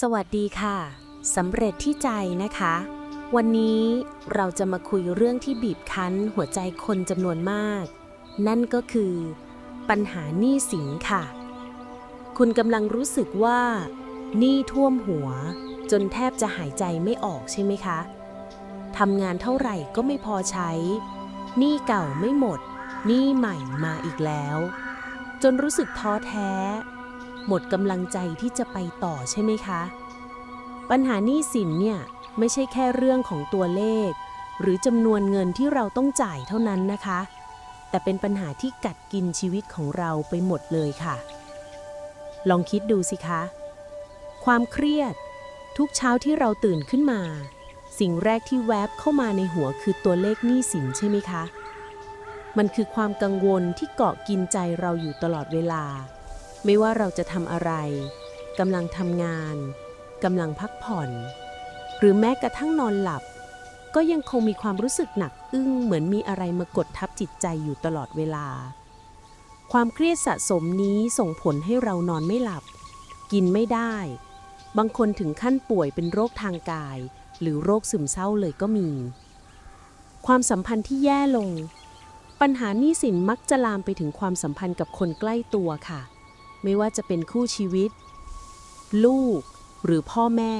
สวัสดีค่ะสำเร็จที่ใจนะคะ วันนี้เราจะมาคุยเรื่องที่บีบคั้นหัวใจคนจำนวนมาก นั่นก็คือ ปัญหาหนี้สินค่ะ คุณกำลังรู้สึกว่าหนี้ท่วมหัว จนแทบจะหายใจไม่ออกใช่ไหมคะทำงานเท่าไหร่ก็ไม่พอใช้หนี้เก่าไม่หมดหนี้ใหม่มาอีกแล้ว จนรู้สึกท้อแท้ หมดกำลังใจที่จะไปต่อใช่ไหมคะ ปัญหาหนี้สินเนี่ยไม่ใช่แค่เรื่องของตัวเลข หรือจำนวนเงินที่เราต้องจ่ายเท่านั้นนะคะ แต่เป็นปัญหาที่กัดกินชีวิตของเราไปหมดเลยค่ะ ลองคิดดูสิคะ ความเครียด ทุกเช้าที่เราตื่นขึ้นมา สิ่งแรกที่แวบเข้ามาในหัวคือตัวเลขหนี้สินใช่ไหมคะ มันคือความกังวลที่เกาะกินใจเราอยู่ตลอดเวลา ไม่ว่าเราจะทำอะไรกำลังทำงานกำลังพักผ่อน หรือแม้กระทั่งนอนหลับ ก็ยังคงมีความรู้สึกหนักอึ้งเหมือนมีอะไรมากดทับจิตใจอยู่ตลอดเวลา ความเครียดสะสมนี้ส่งผลให้เรานอนไม่หลับ กินไม่ได้ บางคนถึงขั้นป่วยเป็นโรคทางกาย หรือโรคซึมเศร้าเลยก็มี ความสัมพันธ์ที่แย่ลง ปัญหานี้สินมักจะลามไปถึงความสัมพันธ์กับคนใกล้ตัวค่ะ ไม่ว่าจะเป็นคู่ชีวิต ลูกหรือพ่อแม่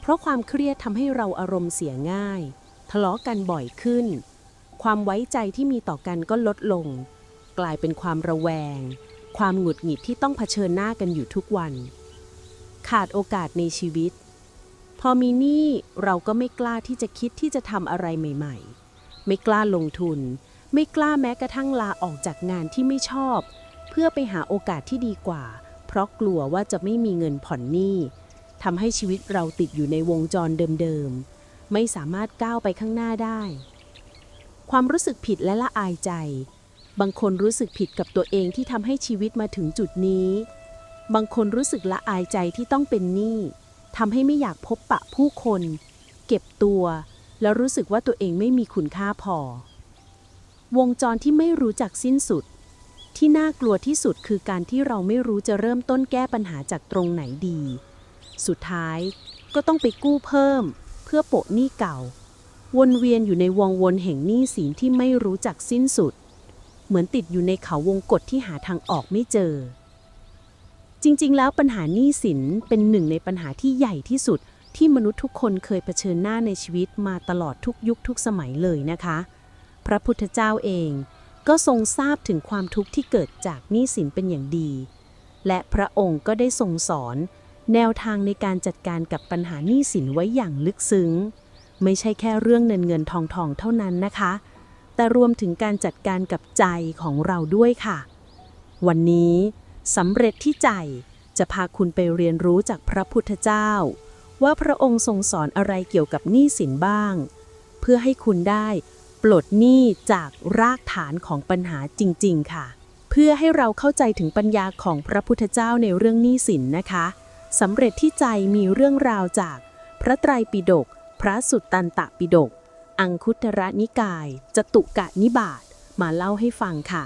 เพราะความเครียดทำให้เราอารมณ์เสียง่าย ทะเลาะกันบ่อยขึ้น ความไว้ใจที่มีต่อกันก็ลดลง กลายเป็นความระแวง ความหงุดหงิดที่ต้องเผชิญหน้ากันอยู่ทุกวัน ขาดโอกาสในชีวิต พอมีหนี้เราก็ไม่กล้าที่จะคิดที่จะทำอะไรใหม่ ๆ ไม่กล้าลงทุน ไม่กล้าแม้กระทั่งลาออกจากงานที่ไม่ชอบ เพื่อไปหาโอกาสที่ดีกว่า เพราะกลัวว่าจะไม่มีเงินผ่อนหนี้ทำให้ชีวิตเราติดอยู่ในวงจรเดิมๆ ไม่สามารถก้าวไปข้างหน้าได้ ความรู้สึกผิดและละอายใจ บางคนรู้สึกผิดกับตัวเองที่ทำให้ชีวิตมาถึงจุดนี้ บางคนรู้สึกละอายใจที่ต้องเป็นหนี้ทำให้ไม่อยากพบปะผู้คน เก็บตัว แล้วรู้สึกว่าตัวเองไม่มีคุณค่าพอ วงจรที่ไม่รู้จักสิ้นสุด ที่น่ากลัวที่สุดคือการที่เราไม่รู้จะเริ่มต้นแก้ปัญหาจากตรงไหนดี สุดท้ายก็ต้องไปกู้เพิ่ม เพื่อโปะหนี้เก่า วนเวียนอยู่ในวงวนแห่งหนี้สินที่ไม่รู้จักสิ้นสุด เหมือนติดอยู่ในเขาวงกฏที่หาทางออกไม่เจอ จริงๆ แล้วปัญหาหนี้สินเป็นหนึ่งในปัญหาที่ใหญ่ที่สุดที่มนุษย์ทุกคนเคยเผชิญหน้าในชีวิตมาตลอดทุกยุคทุกสมัยเลยนะคะ พระพุทธเจ้าเอง ก็ทรงทราบถึงความทุกข์ที่เกิดจากหนี้สินเป็นอย่างดี และพระองค์ก็ได้ทรงสอน แนวทางในการจัดการกับปัญหาหนี้สินไว้อย่างลึกซึ้ง ไม่ใช่แค่เรื่องเงินเงินทองทองเท่านั้นนะคะ แต่รวมถึงการจัดการกับใจของเราด้วยค่ะ วันนี้สำเร็จที่ใจจะพาคุณไปเรียนรู้จากพระพุทธเจ้า ว่าพระองค์ทรงสอนอะไรเกี่ยวกับหนี้สินบ้าง เพื่อให้คุณได้ ปลดหนี้จากรากฐานของปัญหาจริง ๆ ค่ะ เพื่อให้เราเข้าใจถึงปัญญาของพระพุทธเจ้าในเรื่องหนี้สินนะคะสำเร็จที่ใจมีเรื่องราวจาก พระไตรปิฎกพระสุตตันตปิฎกอังคุตระนิกาย จตุกะนิบาตมาเล่าให้ฟังค่ะ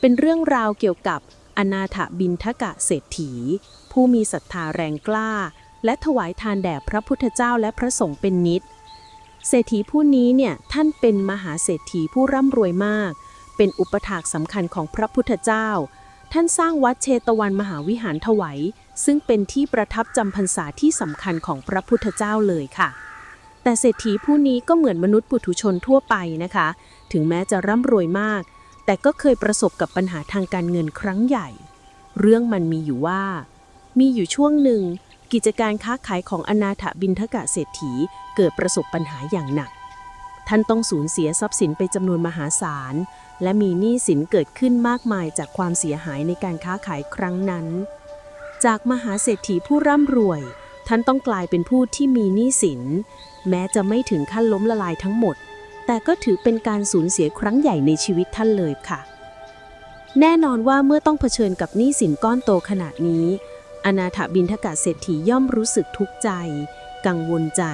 เป็นเรื่องราวเกี่ยวกับอนาถบินทกะเศรษฐี ผู้มีศรัทธาแรงกล้า และถวายทานแด่พระพุทธเจ้าและพระสงฆ์เป็นนิด เศรษฐีผู้นี้เนี่ยท่านเป็นมหาเศรษฐีผู้ร่ำรวยมาก เป็นอุปถากสำคัญของพระพุทธเจ้า ท่านสร้างวัดเชตวันมหาวิหารถวายซึ่งเป็นที่ประทับจำพรรษาที่สำคัญของพระพุทธเจ้าเลยค่ะ แต่เศรษฐีผู้นี้ก็เหมือนมนุษย์ปุถุชนทั่วไปนะคะ ถึงแม้จะร่ำรวยมาก แต่ก็เคยประสบกับปัญหาทางการเงินครั้งใหญ่ เรื่องมันมีอยู่ว่า มีอยู่ช่วงหนึ่ง กิจการค้าขายของอนาถบินทกะเศรษฐีเกิดประสบปัญหาอย่างหนัก ท่านต้องสูญเสียทรัพย์สินไปจำนวนมหาศาล และมีหนี้สินเกิดขึ้นมากมายจากความเสียหายในการค้าขายครั้งนั้น จากมหาเศรษฐีผู้ร่ำรวย ท่านต้องกลายเป็นผู้ที่มีหนี้สิน แม้จะไม่ถึงขั้นล้มละลายทั้งหมด แต่ก็ถือเป็นการสูญเสียครั้งใหญ่ในชีวิตท่านเลยค่ะ แน่นอนว่าเมื่อต้องเผชิญกับหนี้สินก้อนโตขนาดนี้ อนาถบินทกะเศรษฐีย่อมรู้สึกทุกข์ใจ กังวลใจ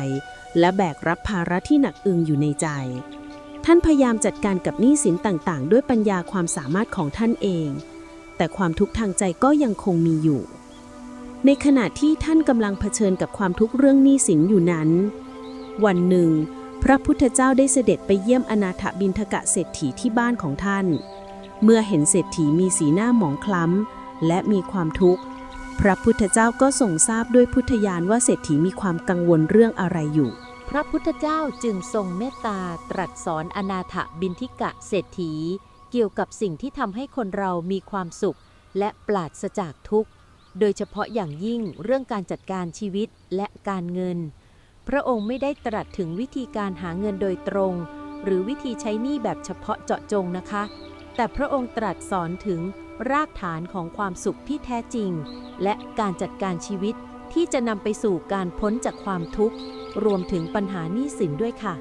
และแบกรับภาระที่หนักอึงอยู่ในใจ ท่านพยายามจัดการกับหนี้สินต่างๆ ด้วยปัญญาความสามารถของท่านเอง แต่ความทุกข์ทางใจก็ยังคงมีอยู่ ในขณะที่ท่านกำลังเผชิญกับความทุกข์เรื่องหนี้สินอยู่นั้น วันหนึ่ง พระพุทธเจ้าได้เสด็จไปเยี่ยมอนาถบินทกะเศรษฐีที่บ้านของท่าน เมื่อเห็นเศรษฐีมีสีหน้าหมองคล้ำและมีความทุกข์ พระพุทธเจ้าก็ทรงทราบด้วยพุทธญาณว่าเศรษฐีมีความกังวลเรื่องอะไรอยู่ พระพุทธเจ้าจึงทรงเมตตาตรัสสอนอนาถบินทิกะเศรษฐี เกี่ยวกับสิ่งที่ทำให้คนเรามีความสุข และปราศจากทุกข์ โดยเฉพาะอย่างยิ่งเรื่องการจัดการชีวิตและการเงิน พระองค์ไม่ได้ตรัสถึงวิธีการหาเงินโดยตรง หรือวิธีใช้หนี้แบบเฉพาะเจาะจงนะคะ แต่พระองค์ตรัสสอนถึง รากฐานของความสุขที่แท้จริง และการจัดการชีวิตที่จะนำไปสู่การพ้นจากความทุกข์ รวมถึงปัญหาหนี้สินด้วยค่ะ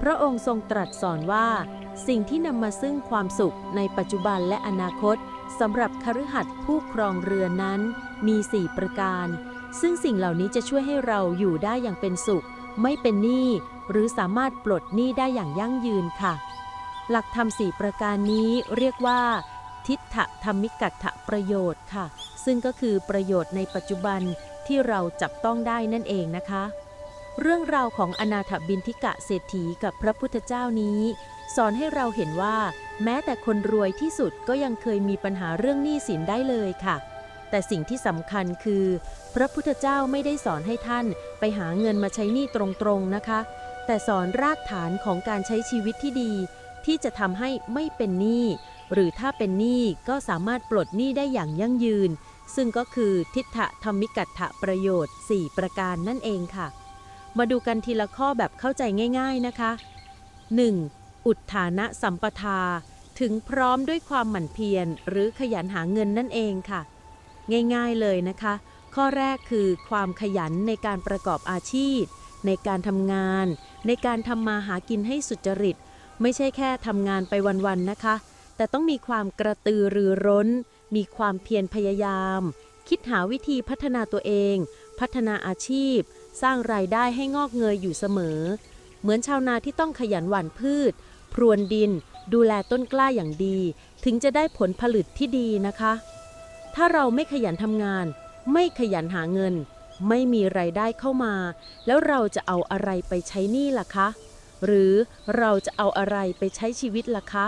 พระองค์ทรงตรัสสอนว่า สิ่งที่นำมาซึ่งความสุขในปัจจุบันและอนาคตสำหรับคฤหัสถ์ผู้ครองเรือนนั้น มี 4 ประการ ซึ่งสิ่งเหล่านี้จะช่วยให้เราอยู่ได้อย่างเป็นสุข ไม่เป็นหนี้หรือสามารถปลดหนี้ได้อย่างยั่งยืนค่ะ หลักธรรมสี่ประการนี้เรียกว่า ทิฏฐธรรมิกัตถประโยชน์ค่ะ ซึ่งก็คือประโยชน์ในปัจจุบันที่เราจับต้องได้นั่นเองนะคะ เรื่องราวของอนาถบินทิกะเศรษฐีกับพระพุทธเจ้านี้ สอนให้เราเห็นว่า แม้แต่คนรวยที่สุดก็ยังเคยมีปัญหาเรื่องหนี้สินได้เลยค่ะ แต่สิ่งที่สำคัญคือ พระพุทธเจ้าไม่ได้สอนให้ท่านไปหาเงินมาใช้หนี้ตรงๆนะคะ แต่สอนรากฐานของการใช้ชีวิตที่ดี ที่จะทำให้ไม่เป็นหนี้ หรือถ้าเป็นหนี้ก็สามารถปลดหนี้ได้อย่างยั่งยืน ซึ่งก็คือทิฏฐธรรมิกัตถประโยชน์ 4 ประการนั่นเองค่ะ มาดูกันทีละข้อแบบเข้าใจง่าย ๆนะคะ 1. อุทธานะสัมปทา ถึงพร้อมด้วยความหมั่นเพียรหรือขยันหาเงินนั่นเองค่ะ ง่ายๆเลยนะคะ ข้อแรกคือความขยันในการประกอบอาชีพ ในการทำงาน ในการทำมาหากินให้สุจริต ไม่ใช่แค่ทำงานไปวันๆนะคะ แต่ต้องมีความกระตือรือร้น มีความเพียรพยายาม คิดหาวิธีพัฒนาตัวเอง พัฒนาอาชีพ สร้างรายได้ให้งอกเงยอยู่เสมอ เหมือนชาวนาที่ต้องขยันหว่านพืช พรวนดิน ดูแลต้นกล้าอย่างดี ถึงจะได้ผลผลิตที่ดีนะคะ ถ้าเราไม่ขยันทำงาน ไม่ขยันหาเงิน ไม่มีไรายได้เข้ามา แล้วเราจะเอาอะไรไปใช้หนี้ล่ะคะ หรือเราจะเอาอะไรไปใช้ชีวิตล่ะคะ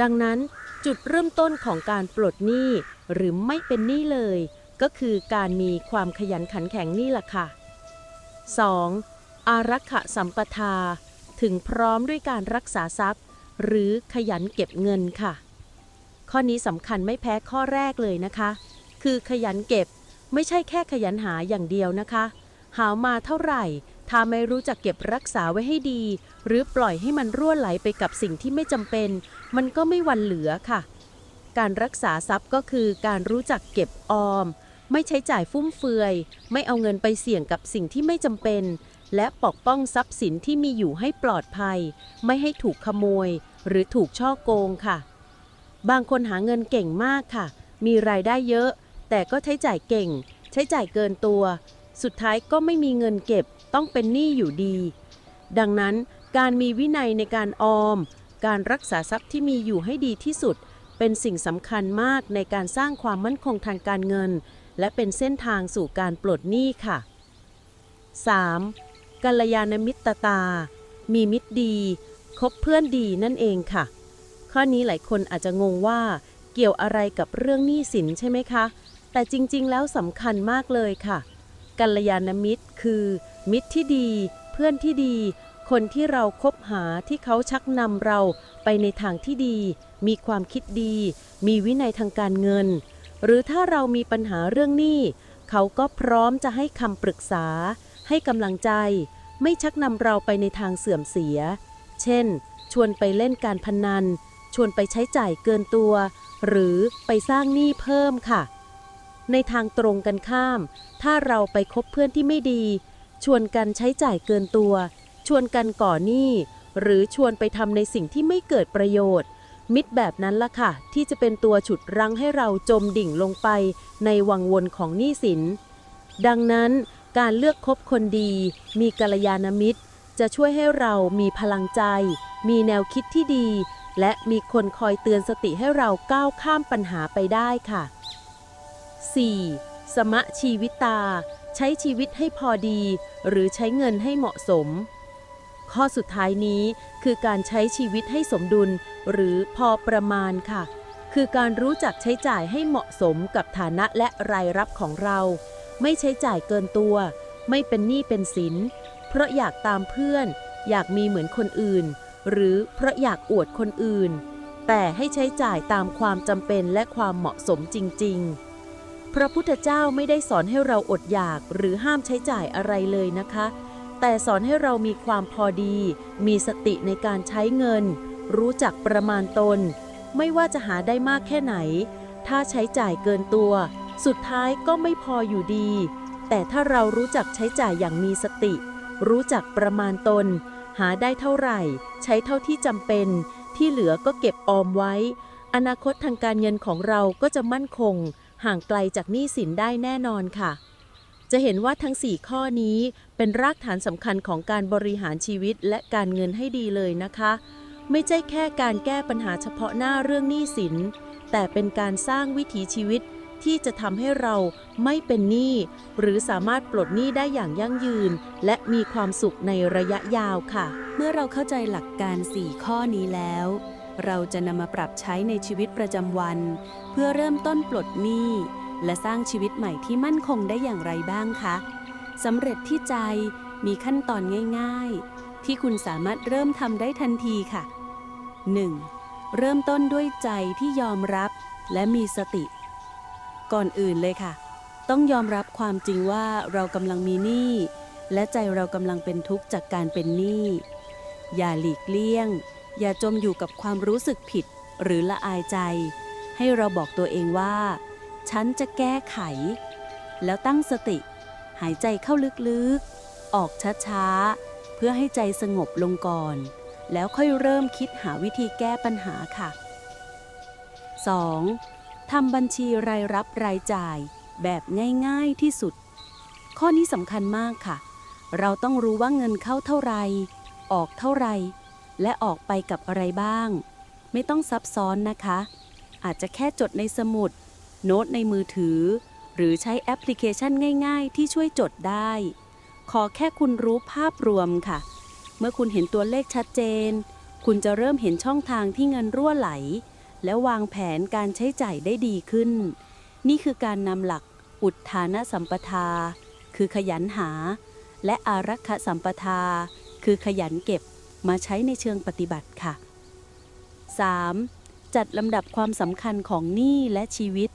ดังนั้นจุดเริ่มต้นของการปลดหนี้หรือไม่เป็นหนี้เลย ก็คือการมีความขยันขันแข็งนี่แหละค่ะ 2. อารักขสัมปทา ถึงพร้อมด้วยการรักษาทรัพย์ หรือขยันเก็บเงินค่ะ ข้อนี้สำคัญไม่แพ้ข้อแรกเลยนะคะ คือขยันเก็บไม่ใช่แค่ขยันหาอย่างเดียวนะคะ หามาเท่าไหร่ ถ้าไม่รู้จักเก็บรักษาไว้ให้ดี หรือปล่อยให้มันรั่วไหลไปกับสิ่งที่ไม่จำเป็น มันก็ไม่วันเหลือค่ะ การรักษาทรัพย์ก็คือการรู้จักเก็บออม ไม่ใช้จ่ายฟุ่มเฟือย ไม่เอาเงินไปเสี่ยงกับสิ่งที่ไม่จำเป็น และปกป้องทรัพย์สินที่มีอยู่ให้ปลอดภัย ไม่ให้ถูกขโมย หรือถูกช่อโกงค่ะ บางคนหาเงินเก่งมากค่ะ มีรายได้เยอะ แต่ก็ใช้จ่ายเก่ง ใช้จ่ายเกินตัว สุดท้ายก็ไม่มีเงินเก็บ ต้องเป็นหนี้อยู่ดี ดังนั้นการมีวินัยในการออม การรักษาทรัพย์ที่มีอยู่ให้ดีที่สุด เป็นสิ่งสำคัญมากในการสร้างความมั่นคงทางการเงิน และเป็นเส้นทางสู่การปลดหนี้ค่ะ 3. กัลยาณมิตรตา มีมิตรดีคบเพื่อนดีนั่นเองค่ะ ข้อนี้หลายคนอาจจะงงว่าเกี่ยวอะไรกับเรื่องหนี้สินใช่ไหมคะ แต่จริงๆ แล้วสำคัญมากเลยค่ะ กัลยาณมิตร คือ มิตรที่ดี เพื่อนที่ดี คนที่เราคบหาที่เขาชักนำเราไปในทางที่ดี มีความคิดดี มีวินัยทางการเงิน หรือถ้าเรามีปัญหาเรื่องหนี้เขาก็พร้อมจะให้คำปรึกษา ให้กำลังใจ ไม่ชักนำเราไปในทางเสื่อมเสีย เช่น ชวนไปเล่นการพนัน ชวนไปใช้จ่ายเกินตัว หรือไปสร้างหนี้เพิ่มค่ะ ในทางตรงกันข้าม ถ้าเราไปคบเพื่อนที่ไม่ดี ชวนกันใช้จ่ายเกินตัว ชวนกันก่อหนี้ หรือชวนไปทำในสิ่งที่ไม่เกิดประโยชน์ มิตรแบบนั้นล่ะค่ะ ที่จะเป็นตัวฉุดรั้งให้เราจมดิ่งลงไปในวังวนของหนี้สิน ดังนั้นการเลือกคบคนดี มีกัลยาณมิตร จะช่วยให้เรามีพลังใจ มีแนวคิดที่ดี และมีคนคอยเตือนสติให้เราก้าวข้ามปัญหาไปได้ค่ะ 4. สมะชีวิตตา ใช้ชีวิตให้พอดี หรือใช้เงินให้เหมาะสม ข้อสุดท้ายนี้คือการใช้ชีวิตให้สมดุล หรือพอประมาณค่ะ คือการรู้จักใช้จ่ายให้เหมาะสมกับฐานะและรายรับของเรา ไม่ใช้จ่ายเกินตัว ไม่เป็นหนี้เป็นสิน เพราะอยากตามเพื่อน อยากมีเหมือนคนอื่น หรือเพราะอยากอวดคนอื่น แต่ให้ใช้จ่ายตามความจำเป็นและความเหมาะสมจริง ๆ พระพุทธเจ้าไม่ได้สอนให้เราอดอยากหรือห้ามใช้จ่ายอะไรเลยนะคะ แต่สอนให้เรามีความพอดี มีสติในการใช้เงิน รู้จักประมาณตน ไม่ว่าจะหาได้มากแค่ไหน ถ้าใช้จ่ายเกินตัว สุดท้ายก็ไม่พออยู่ดี แต่ถ้าเรารู้จักใช้จ่ายอย่างมีสติ รู้จักประมาณตน หาได้เท่าไหร่ ใช้เท่าที่จำเป็น ที่เหลือก็เก็บออมไว้ อนาคตทางการเงินของเราก็จะมั่นคง ห่างไกลจากหนี้สินได้แน่นอนค่ะ จะเห็นว่าทั้ง 4 ข้อนี้เป็นรากฐานสำคัญของการบริหารชีวิตและการเงินให้ดีเลยนะคะ ไม่ใช่แค่การแก้ปัญหาเฉพาะหน้าเรื่องหนี้สิน แต่เป็นการสร้างวิถีชีวิตที่จะทำให้เราไม่เป็นหนี้ หรือสามารถปลดหนี้ได้อย่างยั่งยืน และมีความสุขในระยะยาวค่ะ เมื่อเราเข้าใจหลักการ 4 ข้อนี้แล้ว เราจะนำมาปรับใช้ในชีวิตประจำวัน เพื่อเริ่มต้นปลดหนี้ และสร้างชีวิตใหม่ที่มั่นคงได้อย่างไรบ้างคะสำเร็จที่ใจมีขั้นตอนง่าย ๆ ที่คุณสามารถเริ่มทำได้ทันทีค่ะ 1. เริ่มต้นด้วยใจที่ยอมรับและมีสติ ก่อนอื่นเลยค่ะ ต้องยอมรับความจริงว่าเรากำลังมีหนี้และใจเรากำลังเป็นทุกข์จากการเป็นหนี้อย่าหลีกเลี่ยง อย่าจมอยู่กับความรู้สึกผิดหรือละอายใจ ให้เราบอกตัวเองว่า ฉันจะแก้ไข แล้วตั้งสติ หายใจเข้าลึกๆ ออกช้าๆ เพื่อให้ใจสงบลงก่อน แล้วค่อยเริ่มคิดหาวิธีแก้ปัญหาค่ะ 2. ทำบัญชีรายรับรายจ่าย แบบง่ายๆที่สุด ข้อนี้สำคัญมากค่ะ เราต้องรู้ว่าเงินเข้าเท่าไหรออกเท่าไหร และออกไปกับอะไรบ้าง ไม่ต้องซับซ้อนนะคะ อาจจะแค่จดในสมุด โน้ตในมือถือ หรือใช้แอปพลิเคชันง่าย ๆ ที่ช่วยจดได้ ขอแค่คุณรู้ภาพรวมค่ะ เมื่อคุณเห็นตัวเลขชัดเจน คุณจะเริ่มเห็นช่องทางที่เงินรั่วไหล และวางแผนการใช้จ่ายได้ดีขึ้น นี่คือการนำหลักอุทานสัมปทา คือขยันหา และอารักขสัมปทา คือขยันเก็บ มาใช้ในเชิงปฏิบัติค่ะ 3. จัดลำดับความสำคัญของหนี้และชีวิต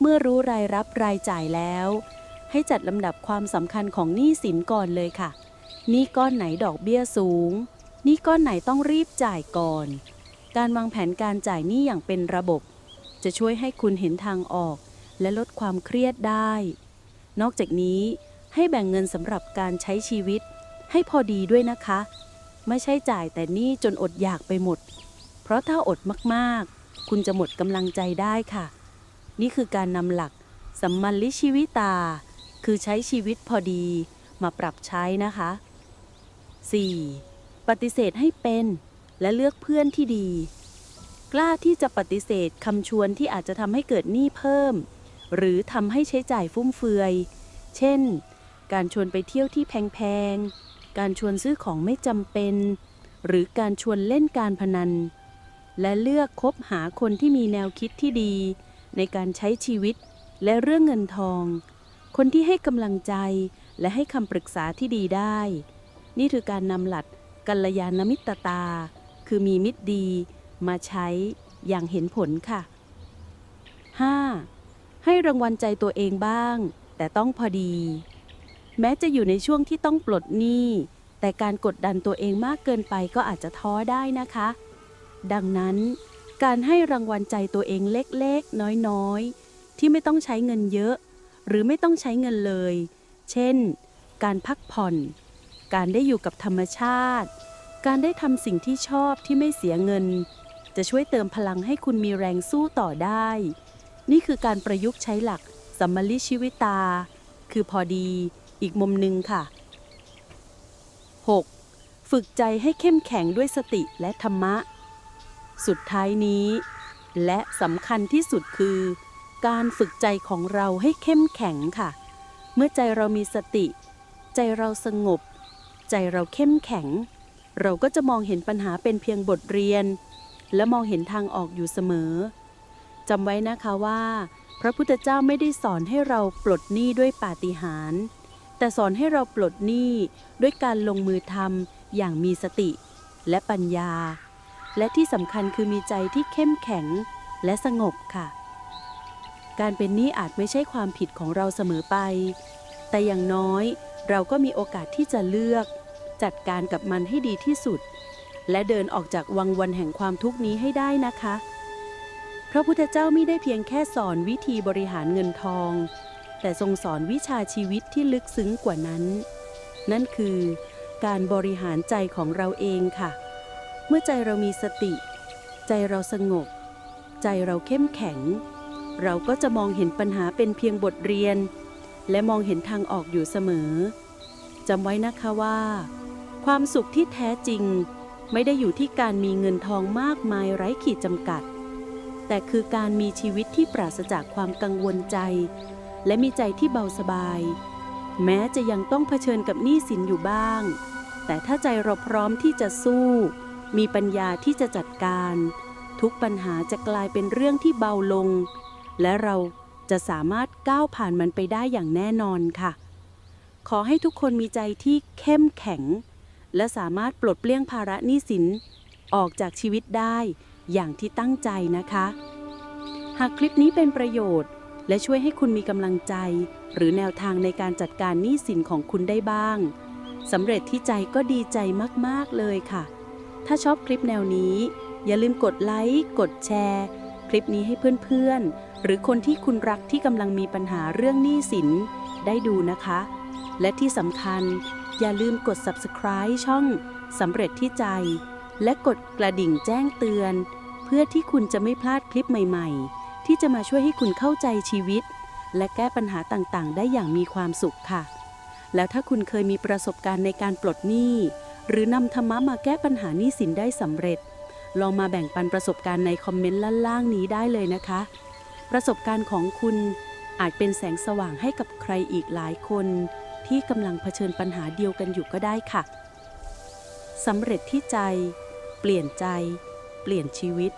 เมื่อรู้รายรับรายจ่ายแล้ว ให้จัดลำดับความสำคัญของหนี้สินก่อนเลยค่ะหนี้ก้อนไหนดอกเบี้ยสูงหนี้ก้อนไหนต้องรีบจ่ายก่อน การวางแผนการจ่ายหนี้อย่างเป็นระบบ จะช่วยให้คุณเห็นทางออก และลดความเครียดได้ นอกจากนี้ให้แบ่งเงินสำหรับการใช้ชีวิต ให้พอดีด้วยนะคะ ไม่ใช่จ่ายแต่นี้จนอดอยากไปหมด เพราะถ้าอดมากๆ คุณจะหมดกำลังใจได้ค่ะ นี่คือการนำหลักสัมมันลิชีวิตา คือใช้ชีวิตพอดีมาปรับใช้นะคะ 4. ปฏิเสธให้เป็นและเลือกเพื่อนที่ดี กล้าที่จะปฏิเสธคำชวนที่อาจจะทำให้เกิดหนี้เพิ่ม หรือทำให้ใช้จ่ายฟุ่มเฟือย เช่น การชวนไปเที่ยวที่แพง การชวนซื้อของไม่จำเป็น หรือการชวนเล่นการพนัน และเลือกคบหาคนที่มีแนวคิดที่ดี ในการใช้ชีวิตและเรื่องเงินทอง คนที่ให้กำลังใจและให้คำปรึกษาที่ดีได้ นี่คือการนำหลักกัลยาณมิตรตา คือมีมิตรดี มาใช้อย่างเห็นผลค่ะ 5. ให้รางวัลใจตัวเองบ้าง แต่ต้องพอดี แม้จะอยู่ในช่วงที่ต้องปลดหนี้ แต่การกดดันตัวเองมากเกินไปก็อาจจะท้อได้นะคะ ดังนั้น การให้รางวัลใจตัวเองเล็กๆ น้อยๆ ที่ไม่ต้องใช้เงินเยอะ หรือไม่ต้องใช้เงินเลย เช่น การพักผ่อน การได้อยู่กับธรรมชาติ การได้ทำสิ่งที่ชอบที่ไม่เสียเงิน จะช่วยเติมพลังให้คุณมีแรงสู้ต่อได้ นี่คือการประยุกต์ใช้หลักสัมมลิชีวิตา คือพอดี อีกมุมหนึ่งค่ะ 6. ฝึกใจให้เข้มแข็งด้วยสติและธรรมะ สุดท้ายนี้ และสำคัญที่สุดคือ การฝึกใจของเราให้เข้มแข็งค่ะ เมื่อใจเรามีสติ ใจเราสงบ ใจเราเข้มแข็ง เราก็จะมองเห็นปัญหาเป็นเพียงบทเรียน และมองเห็นทางออกอยู่เสมอจำไว้นะคะว่า พระพุทธเจ้าไม่ได้สอนให้เราปลดหนี้ด้วยปาฏิหาริย์ แต่สอนให้เราปลดหนี้ด้วยการลงมือทำอย่างมีสติ และปัญญา และที่สำคัญคือมีใจที่เข้มแข็งและสงบค่ะ การเป็นหนี้อาจไม่ใช่ความผิดของเราเสมอไป แต่อย่างน้อยเราก็มีโอกาสที่จะเลือก จัดการกับมันให้ดีที่สุด และเดินออกจากวังวนแห่งความทุกข์นี้ให้ได้นะคะ พระพุทธเจ้าไม่ได้เพียงแค่สอนวิธีบริหารเงินทอง แต่ทรงสอนวิชาชีวิตที่ลึกซึ้งกว่านั้น นั่นคือการบริหารใจของเราเองค่ะ เมื่อใจเรามีสติ ใจเราสงบ ใจเราเข้มแข็ง เราก็จะมองเห็นปัญหาเป็นเพียงบทเรียน และมองเห็นทางออกอยู่เสมอจำไว้นะคะว่า ความสุขที่แท้จริง ไม่ได้อยู่ที่การมีเงินทองมากมายไร้ขีดจำกัด แต่คือการมีชีวิตที่ปราศจากความกังวลใจ และมีใจที่เบาสบาย แม้จะยังต้องเผชิญกับหนี้สินอยู่บ้าง แต่ถ้าใจเราพร้อมที่จะสู้ มีปัญญาที่จะจัดการ ทุกปัญหาจะกลายเป็นเรื่องที่เบาลง และเราจะสามารถก้าวผ่านมันไปได้อย่างแน่นอนค่ะ ขอให้ทุกคนมีใจที่เข้มแข็ง และสามารถปลดเปลื้องภาระหนี้สินออกจากชีวิตได้อย่างที่ตั้งใจนะคะ หากคลิปนี้เป็นประโยชน์ และช่วยให้คุณมีกำลังใจ หรือแนวทางในการจัดการหนี้สินของคุณได้บ้างสำเร็จที่ใจก็ดีใจมาก ๆ เลยค่ะ ถ้าชอบคลิปแนวนี้ อย่าลืมกดไลค์กดแชร์ คลิปนี้ให้เพื่อน ๆ หรือคนที่คุณรักที่กำลังมีปัญหาเรื่องหนี้สิน ได้ดูนะคะ และที่สำคัญ อย่าลืมกด subscribe ช่องสำเร็จที่ใจ และกดกระดิ่งแจ้งเตือน เพื่อที่คุณจะไม่พลาดคลิปใหม่ ๆ ที่จะมาช่วยให้คุณเข้าใจชีวิต และแก้ปัญหาต่างๆ ได้อย่างมีความสุขค่ะ แล้วถ้าคุณเคยมีประสบการณ์ในการปลดหนี้ หรือนำธรรมะมาแก้ปัญหาหนี้สินได้สำเร็จ ลองมาแบ่งปันประสบการณ์ในคอมเมนต์ล่างๆนี้ได้เลยนะคะ ประสบการณ์ของคุณอาจเป็นแสงสว่างให้กับใครอีกหลายคน ที่กำลังเผชิญปัญหาเดียวกันอยู่ก็ได้ค่ะสำเร็จที่ใจ เปลี่ยนใจ เปลี่ยนชีวิต